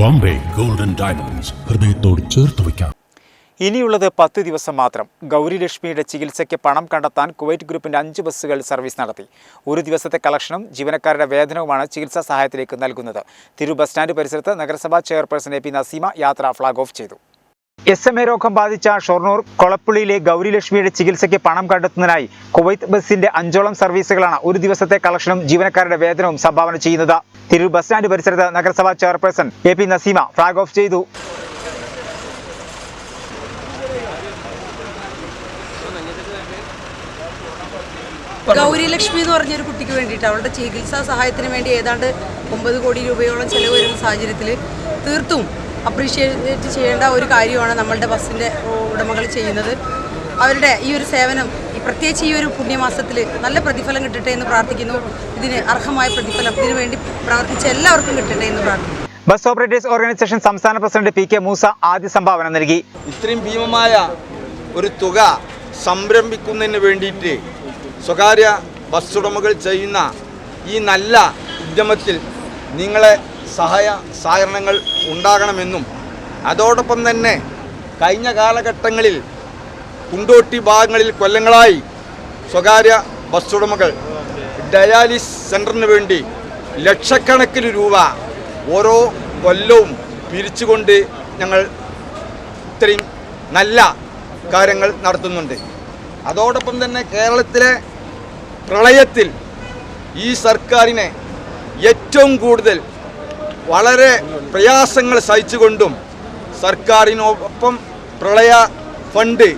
Bombay. Golden diamonds ഹൃദയത്തോട് ചേർത്ത് വയ്ക്കാം. ഇനിയുള്ളത് പത്ത് ദിവസം മാത്രം. ഗൗരി ഗൗരിലക്ഷ്മിയുടെ ചികിത്സയ്ക്ക് പണം കണ്ടെത്താൻ കുവൈറ്റ് ഗ്രൂപ്പിന്റെ അഞ്ച് ബസ്സുകൾ സർവീസ് നടത്തി. ഒരു ദിവസത്തെ കളക്ഷനും ജീവനക്കാരുടെ വേതനവുമാണ് ചികിത്സാ സഹായത്തിലേക്ക് നൽകുന്നത്. തിരു ബസ് സ്റ്റാൻഡ് പരിസരത്ത് നഗരസഭാ ചെയർപേഴ്സൺ എ പി നസീമ യാത്ര ഫ്ളാഗ് ഓഫ് ചെയ്തു. എസ് എം എ രോഗം ബാധിച്ച ഷൊർണൂർ കൊളപ്പുള്ളിയിലെ ഗൗരിലക്ഷ്മിയുടെ ചികിത്സയ്ക്ക് പണം കണ്ടെത്തുന്നതിനായി കുവൈത്ത് ബസിന്റെ അഞ്ചോളം സർവീസുകളാണ് ഒരു ദിവസത്തെ കളക്ഷനും ജീവനക്കാരുടെ വേതനവും സംഭാവന ചെയ്യുന്നത്. തിരൂർ ബസ് സ്റ്റാൻഡ് പരിസരത്ത് നഗരസഭാ chairperson A P Naseema flag off ചെയ്തു. ഗൗരിലക്ഷ്മി എന്ന് പറഞ്ഞൊരു കുട്ടിക്ക് വേണ്ടിയിട്ട് അവളുടെ ചികിത്സാ സഹായത്തിന് വേണ്ടി ഏതാണ്ട് ഒമ്പത് കോടി രൂപയോളം ചെലവ് വരുന്ന സാഹചര്യത്തിൽ തീർത്തും അപ്രീഷിയേറ്റ് ചെയ്യേണ്ട ഒരു കാര്യമാണ് നമ്മളുടെ ബസ്സിന്റെ ഉടമകൾ ചെയ്യുന്നത്. അവരുടെ ഈ ഒരു സേവനം ഈ പ്രത്യേകിച്ച് ഈ ഒരു പുണ്യമാസത്തിൽ നല്ല പ്രതിഫലം കിട്ടട്ടെ എന്ന് പ്രാർത്ഥിക്കുന്നു. ഇതിന് അർഹമായ പ്രതിഫലം ഇതിനു വേണ്ടി പ്രവർത്തിച്ച എല്ലാവർക്കും കിട്ടട്ടെ എന്ന് പ്രാർത്ഥിക്കുന്നു. ബസ് ഓപ്പറേറ്റേഴ്സ് ഓർഗനൈസേഷൻ സംസ്ഥാന പ്രസിഡന്റ് പി കെ മൂസ ആദ്യ സംഭാവന നൽകി. ഇത്രയും ഭീമമായ ഒരു തുക സംരംഭിക്കുന്നതിന് വേണ്ടിയിട്ട് സ്വകാര്യ ബസ് ഉടമകൾ ചെയ്യുന്ന ഈ നല്ല ഉദ്യമത്തിൽ നിങ്ങളെ സഹായ സഹകരണങ്ങൾ ഉണ്ടാകണമെന്നും അതോടൊപ്പം തന്നെ കഴിഞ്ഞ കാലഘട്ടങ്ങളിൽ കുണ്ടോട്ടി ഭാഗങ്ങളിൽ കൊല്ലങ്ങളായി സ്വകാര്യ ബസ് ഉടമകൾ ഡയാലിസ് സെന്ററിന് വേണ്ടി ലക്ഷക്കണക്കിന് രൂപ ഓരോ കൊല്ലവും പിരിച്ചുകൊണ്ട് ഞങ്ങൾ ഇത്രയും നല്ല കാര്യങ്ങൾ നടത്തുന്നുണ്ട്. അതോടൊപ്പം തന്നെ കേരളത്തിലെ പ്രളയത്തിൽ ഈ സർക്കാരിനെ ഏറ്റവും കൂടുതൽ വളരെ പ്രയാസങ്ങൾ സഹിച്ചുകൊണ്ടും സർക്കാരിനൊപ്പം പ്രളയ ഫണ്ട്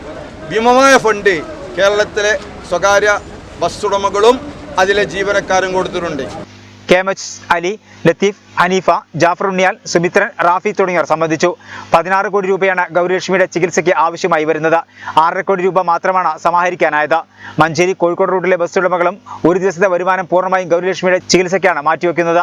ഭീമമായ ഫണ്ട് കേരളത്തിലെ സ്വകാര്യ ബസ് ഉടമകളും അതിലെ ജീവനക്കാരും കൊടുത്തിട്ടുണ്ട്. K M H Ali Latheef Haneefa Jafar Unniyal Sumithran Rafi തുടങ്ങിയവർ സംബന്ധിച്ചു. പതിനാറ് കോടി രൂപയാണ് ഗൗരിലക്ഷ്മിയുടെ ചികിത്സയ്ക്ക് ആവശ്യമായി വരുന്നത്. ആറര കോടി രൂപ മാത്രമാണ് സമാഹരിക്കാനായത്. മഞ്ചേരി കോഴിക്കോട് റൂട്ടിലെ ബസ് ഉടമകളും ഒരു ദിവസത്തെ വരുമാനം പൂർണമായും ഗൗരിലക്ഷ്മിയുടെ ചികിത്സയ്ക്കാണ് മാറ്റിവെക്കുന്നത്.